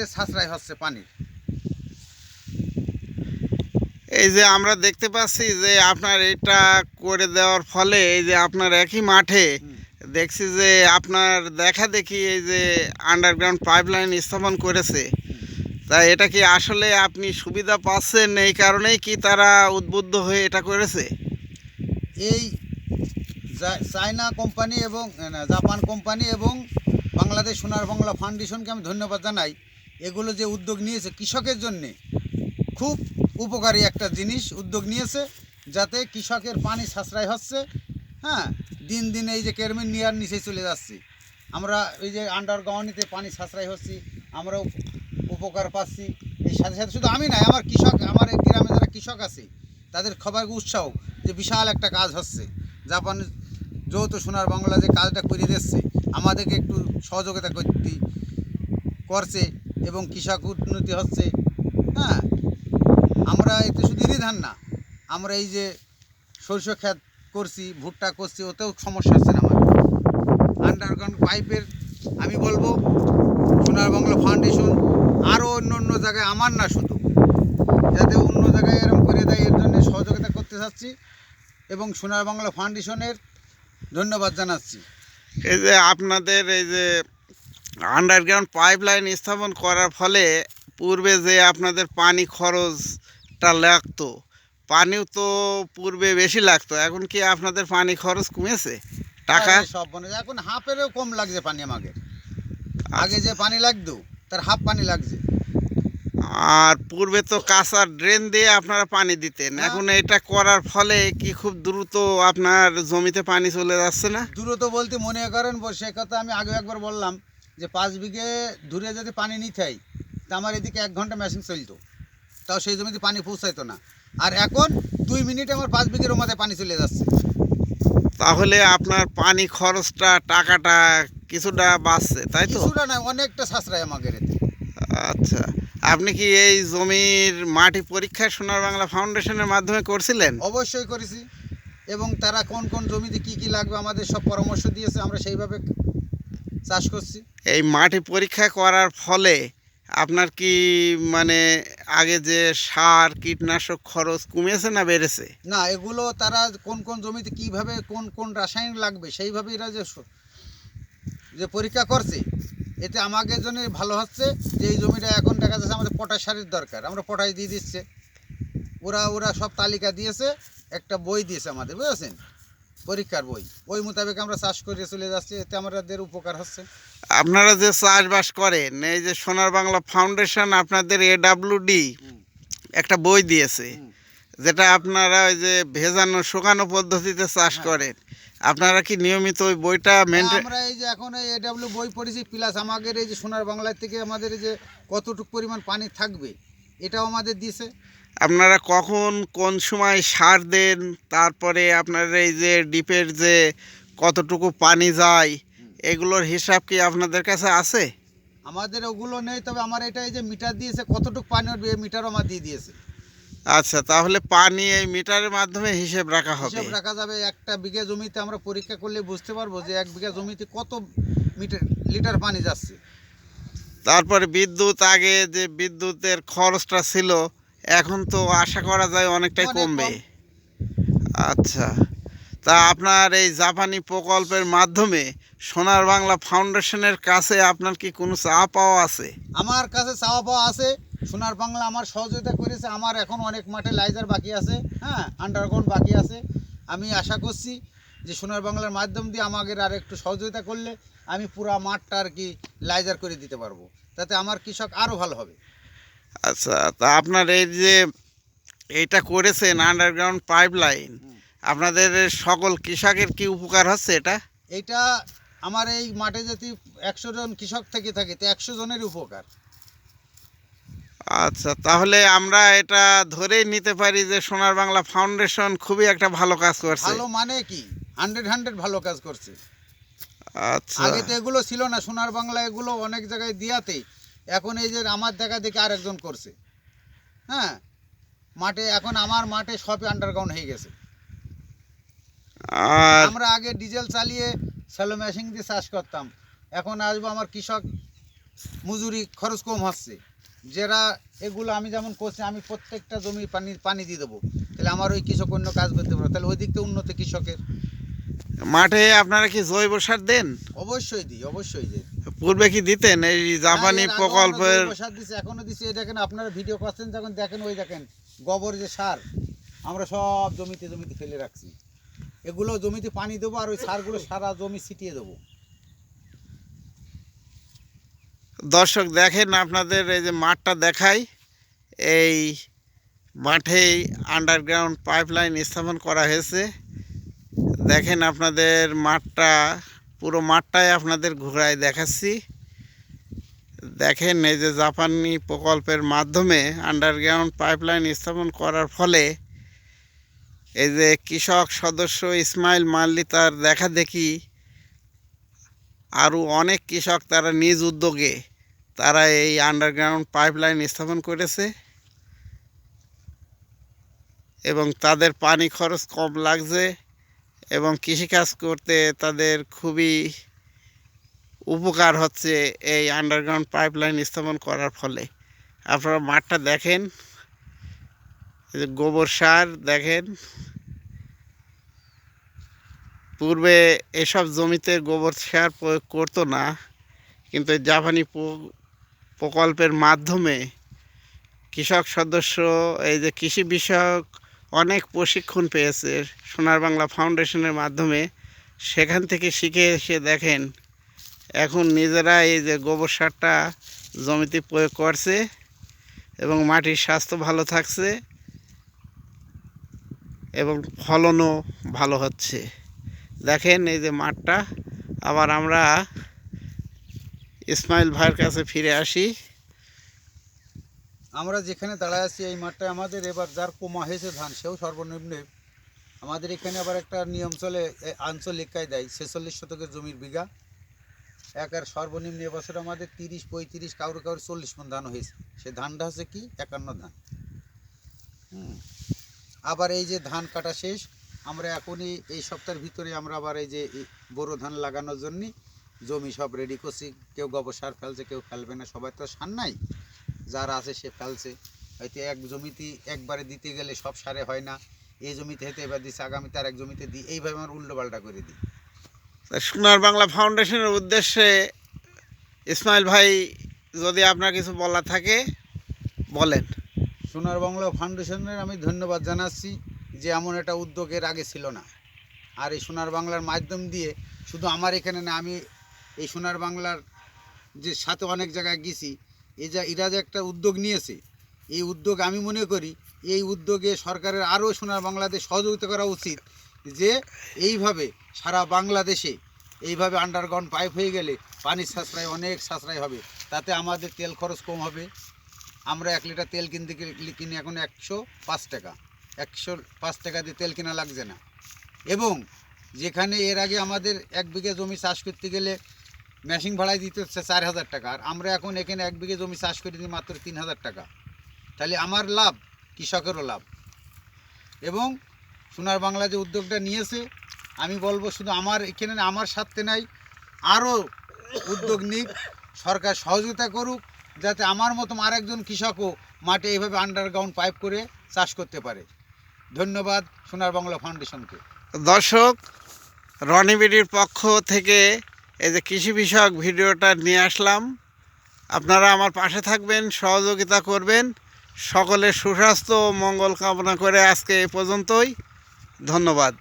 আমাদের সাশ্রয় হচ্ছে পানির। এই যে আমরা দেখতে পাচ্ছি যে আপনার এটা করে দেওয়ার ফলে এই যে আপনার একই মাঠে দেখছি যে আপনার দেখা দেখি এই যে আন্ডারগ্রাউন্ড পাইপলাইন স্থাপন করেছে। তা এটা কি আসলে আপনি সুবিধা পাচ্ছেন এই কারণেই কি তারা উদ্বুদ্ধ হয়ে এটা করেছে? এই চায়না কোম্পানি এবং জাপান কোম্পানি এবং বাংলাদেশ সোনার বাংলা ফাউন্ডেশনকে আমি ধন্যবাদ জানাই। এগুলো যে উদ্যোগ নিয়েছে কৃষকের জন্যে খুব উপকারী একটা জিনিস উদ্যোগ নিয়েছে, যাতে কৃষকের পানি সাশ্রয় হচ্ছে হ্যাঁ? দিন দিন এই যে কেরমিন নিয়ার নিচে চলে যাচ্ছি। আমরা এই যে আন্ডারগ্রাউন্ডে পানি সাশ্রয় হচ্ছি আমরাও উপকার পাচ্ছি। এই সাথে সাথে শুধু আমি নাই আমার কৃষক, আমার গ্রামে যারা কৃষক আছে, তাদের খবর উৎসাহ যে বিশাল একটা কাজ হচ্ছে। জাপান যৌথ সোনার বাংলা যে কাজটা করে দিচ্ছে, আমাদেরকে একটু সহযোগিতা করতে করছে। এবং কৃষক উন্নতি হচ্ছে হ্যাঁ? আমরা এতে শুধু ইরি ধান না, আমরা এই যে সরষ ক্ষেত করছি, ভুট্টা করছি, ওতেও সমস্যা হচ্ছে না আমার আন্ডারগ্রাউন্ড পাইপের আমি বলব, সোনার বাংলা ফাউন্ডেশন আরও অন্য অন্য জায়গায় আমার না শুধু। যাতে অন্য জায়গায় এরকম করে দেয়, এর জন্য সহযোগিতা করতে চাচ্ছি এবং সোনার বাংলা ফাউন্ডেশনের ধন্যবাদ জানাচ্ছি। এই যে আপনাদের এই যে আন্ডারগ্রাউন্ড পাইপলাইন স্থাপন করার ফলে পূর্বে যে আপনাদের পানি খরচটা লাগতো পানিও তো পূর্বে বেশি লাগতো এখন কি আপনাদের পানি খরচ কমেছে? টাকা? আরে সব বনে এখন হাফেরও কম লাগছে পানি আমাকে আগে যে পানি লাগতো তার হাফ পানি লাগছে। আর পূর্বে তো কাঁচা ড্রেন দিয়ে আপনারা পানি দিতেন হ্যাঁ। এখন এটা করার ফলে কি খুব দ্রুত আপনার জমিতে পানি চলে যাচ্ছে না? দ্রুত বলতে মনে করেন সে কথা আমি আগে একবার বললাম। যে পাঁচ বিঘে দূরে যদি পানি নিতে হয় তা আমার এদিকে এক ঘণ্টা মেশিন চলতো। তাও সেই জমিতে পানি পৌঁছাইতো না। আর এখন দুই মিনিটে আমার পাঁচ বিঘের মাথায় পানি চলে যাচ্ছে। তাহলে আপনার পানি খরচটা টাকাটা কিছুটা বাড়ছে তাই তো? কিছুটা না অনেকটা সাশ্রয় আমাকে এতে। আচ্ছা আপনি কি এই জমির মাটি পরীক্ষা সোনার বাংলা ফাউন্ডেশনের মাধ্যমে করছিলেন? অবশ্যই করেছি। এবং তারা কোন কোন জমিতে কি কি লাগবে আমাদের সব পরামর্শ দিয়েছে আমরা সেইভাবে চাষ করছি। এই মাটি পরীক্ষা করার ফলে আপনার কি মানে আগে যে সার কীটনাশক খরচ কমেছে না বেড়েছে? না এগুলো তারা কোন কোন জমিতে কীভাবে কোন কোন রাসায়নিক লাগবে সেইভাবে এরা যে যে পরীক্ষা করছে এতে আমাকে জন্য ভালো হচ্ছে যে এই জমিটা এখন দেখা যাচ্ছে আমাদের পটাশ সারের দরকার। আমরা পটাশ দিয়ে দিচ্ছে। ওরা ওরা সব তালিকা দিয়েছে একটা বই দিয়েছে আমাদের বুঝেছেন? পরীক্ষার বই। ওই মোতাবেক আমরা চাষ করে চলে যাচ্ছি এতে আমাদের উপকার হচ্ছে। আপনারা যে চাষবাস করেন এই যে সোনার বাংলা ফাউন্ডেশন আপনাদের এডাব্লিউডি হুম। একটা বই দিয়েছে যেটা আপনারা ওই যে ভেজানো শুকানো পদ্ধতিতে চাষ হ্যাঁ। করেন। আপনারা কি নিয়মিত ওই বইটা মেনটেন আমরা এই যে এখন এই এডাব্লিউ বই পড়েছি প্লাস আমাদের এই যে সোনার বাংলা থেকে আমাদের এই যে কতটুকু পরিমাণ পানি থাকবে এটাও আমাদের দিয়েছে। আপনারা কখন কোন সময় সার দেন তারপরে আপনার এই যে ডিপের যে কতটুকু পানি যায় এগুলোর হিসাব কি আপনাদের কাছে আছে? আমাদের ওগুলো নেই তবে আমার এটা এই যে মিটার দিয়েছে কতটুকু পানি উঠবে এই মিটারও আমার দিয়ে দিয়েছে। আচ্ছা তাহলে পানি এই মিটারের মাধ্যমে হিসেব রাখা হবে। হিসাব রাখা যাবে একটা বিঘা জমিতে আমরা পরীক্ষা করলে বুঝতে পারব যে এক বিঘা জমিতে কত মিটার লিটার পানি যাচ্ছে। তারপরে বিদ্যুৎ আগে যে বিদ্যুতের খরচটা ছিল এখন তো আশা করা যায় অনেকটাই অনেক কমবে। আচ্ছা। তা আপনার এই জাপানি প্রকল্পের মাধ্যমে সোনার বাংলা ফাউন্ডেশনের কাছে আপনার কি কোনো চা পাওয়া আছে? আমার কাছে চাওয়া পাওয়া আছে। সোনার বাংলা আমার সহযোগিতা করেছে। আমার এখন অনেক মাঠে লাইজার বাকি আছে হ্যাঁ? আন্ডারগ্রাউন্ড বাকি আছে। আমি আশা করছি যে সোনার বাংলার মাধ্যম দিয়ে আমাদের আর একটু সহযোগিতা করলে আমি পুরা মাঠটা আর কি লাইজার করে দিতে পারব। তাতে আমার কৃষক আরও ভালো হবে। আচ্ছা তা আপনার এই যে এইটা করেছেন আন্ডারগ্রাউন্ড পাইপ লাইন আপনাদের সকল কৃষকের কি উপকার হচ্ছে এটা? এইটা আমার এই মাঠে যদি একশো জন কৃষক থেকে থাকে তো একশো জনের উপকার। আচ্ছা তাহলে আমরা এটা ধরেই নিতে পারি যে সোনার বাংলা ফাউন্ডেশন খুবই একটা ভালো কাজ করছে। ভালো মানে কি? হান্ড্রেড হান্ড্রেড ভালো কাজ করছে। আচ্ছা। আগে তো এগুলো ছিল না সোনার বাংলা এগুলো অনেক জায়গায় দিয়াতে এখন এই যে আমার দেখা দেখে আরেকজন করছে। হ্যাঁ? মাঠে এখন আমার মাঠে সবই আন্ডারগ্রাউন্ড হয়ে গেছে। আর আমরা আগে ডিজেল চালিয়ে স্যালো মেশিন দিয়ে চাষ করতাম। এখন আসব আমার কৃষক মজুরি খরচ কম হচ্ছে। যারা এগুলো আমি যেমন করছি আমি প্রত্যেকটা জমি পানি পানি দিয়ে দেবো। তাহলে আমার ওই কৃষক অন্য কাজ করতে পারব। তাহলে ওই দিক থেকে উন্নত কৃষকের মাঠে আপনারা কি জৈব সার দেন? অবশ্যই দিই অবশ্যই দিই। পূর্বে কি দিতেন? এই জাপানি প্রকল্পের সার দিছি, এখনও দিছি। এই দেখেন আপনারা ভিডিও করছেন যখন দেখেন ওই দেখেন গোবর যে সার আমরা সব জমিতে জমিতে ফেলে রাখছি। এগুলো জমিতে পানি দেবো আর ওই সারগুলো সারা জমি ছিটিয়ে দেবো। দর্শক দেখেন আপনাদের এই যে মাঠটা দেখাই। এই মাঠেই আন্ডারগ্রাউন্ড পাইপলাইন স্থাপন করা হয়েছে। দেখেন আপনাদের মাঠটা পুরো মাঠটাই আপনাদের ঘোরায় দেখাচ্ছি। দেখেন, এই যে জাপানি প্রকল্পের মাধ্যমে আন্ডারগ্রাউন্ড পাইপলাইন স্থাপন করার ফলে এই যে কৃষক সদস্য ইসমাইল মাল্লি তার দেখা দেখি আরও অনেক কৃষক তারা নিজ উদ্যোগে তারা এই আন্ডারগ্রাউন্ড পাইপলাইন স্থাপন করেছে এবং তাদের পানি খরচ কম লাগছে। এবং কৃষিকাজ করতে তাদের খুবই উপকার হচ্ছে এই আন্ডারগ্রাউন্ড পাইপলাইন স্থাপন করার ফলে। আপনারা মাঠটা দেখেন গোবর সার দেখেন। পূর্বে এসব জমিতে গোবর সার প্রয়োগ করতো না, কিন্তু জাপানি প্র- প্রকল্পের মাধ্যমে কৃষক সদস্য, এই যে কৃষি বিষয়ক অনেক প্রশিক্ষণ পেয়েছে সোনার বাংলা ফাউন্ডেশনের মাধ্যমে। সেখান থেকে শিখে এসে দেখেন, এখন নিজেরা এই যে গোবর সারটা জমিতে প্রয়োগ করছে এবং মাটির স্বাস্থ্য ভালো থাকছে এবং ফলনও ভালো হচ্ছে। দেখেন এই যে মাঠটা, আবার আমরা ইসমাইল ভাইয়ের কাছে ফিরে আসি। আমরা যেখানে দাঁড়ায় আছি এই মাঠটায় আমাদের এবার যার কমা হয়েছে ধান, সেও সর্বনিম্ন। আমাদের এখানে আবার একটা নিয়ম চলে আঞ্চলিক কায়দায় ছেচল্লিশ শতকের জমির বিঘা। একার সর্বনিম্ন এবছর আমাদের তিরিশ, পঁয়ত্রিশ কারও কারও চল্লিশ মন ধান হয়েছে। সে ধানটা হচ্ছে কি? একান্ন ধান। আবার এই যে ধান কাটা শেষ, আমরা এখনই এই সপ্তাহের ভিতরে আমরা আবার এই যে বোরো ধান লাগানোর জন্য জমি সব রেডি করছি। কেউ গোবর সার ফেলছে, কেউ ফেলবে না, সবাই তো সার নাই। যার আছে সে ফেলছে। হয়তো এক জমিতে একবারে দিতে গেলে সব সারে হয় না। এই জমিতে হয়তো এবার দিচ্ছে আগামীতে আর এক জমিতে দিই। এইভাবে আমার উল্টো পাল্টা করে দিই। সোনার বাংলা ফাউন্ডেশনের উদ্দেশ্যে ইসমাইল ভাই যদি আপনার কিছু বলা থাকে বলেন। সোনার বাংলা ফাউন্ডেশনের আমি ধন্যবাদ জানাচ্ছি যে এমন একটা উদ্যোগের আগে ছিল না। আর এই সোনার বাংলার মাধ্যম দিয়ে শুধু আমার এখানে না আমি এই সোনার বাংলার যে সাথে অনেক জায়গায় গেছি এই যা এরা যে একটা উদ্যোগ নিয়েছে, এই উদ্যোগ আমি মনে করি এই উদ্যোগে সরকারের আরও সোনার বাংলাদেশ সহযোগিতা করা উচিত যে এইভাবে সারা বাংলাদেশে এইভাবে আন্ডারগ্রাউন্ড পাইপ হয়ে গেলে পানির সাশ্রয় অনেক সাশ্রয় হবে, তাতে আমাদের তেল খরচ কম হবে। আমরা এক লিটার তেল কিনতে কিনি এখন একশো পাঁচ টাকা, একশো পাঁচ টাকা দিয়ে তেল কেনা লাগছে না। এবং যেখানে এর আগে আমাদের এক বিঘে জমি চাষ করতে গেলে মেশিন ভাড়ায় দিতে হচ্ছে চার হাজার টাকা। আর আমরা এখন এখানে এক বিঘে জমি চাষ করে দিই মাত্র তিন হাজার টাকা। তাহলে আমার লাভ, কৃষকেরও লাভ। এবং সোনার বাংলা যে উদ্যোগটা নিয়েছে, আমি বলব শুধু আমার, এখানে আমার স্বার্থে নাই, আরও উদ্যোগ নিক, সরকার সহযোগিতা করুক, যাতে আমার মতো আরেকজন কৃষকও মাঠে এইভাবে আন্ডারগ্রাউন্ড পাইপ করে চাষ করতে পারে। ধন্যবাদ সোনার বাংলা ফাউন্ডেশনকে দর্শক রনিবিডির পক্ষ থেকে এই যে কৃষি বিষয়ক ভিডিওটা নিয়ে আসলাম। আপনারা আমার পাশে থাকবেন, সহযোগিতা করবেন। সকলের সুস্বাস্থ্য ও মঙ্গল কামনা করে আজকে এ পর্যন্তই। ধন্যবাদ।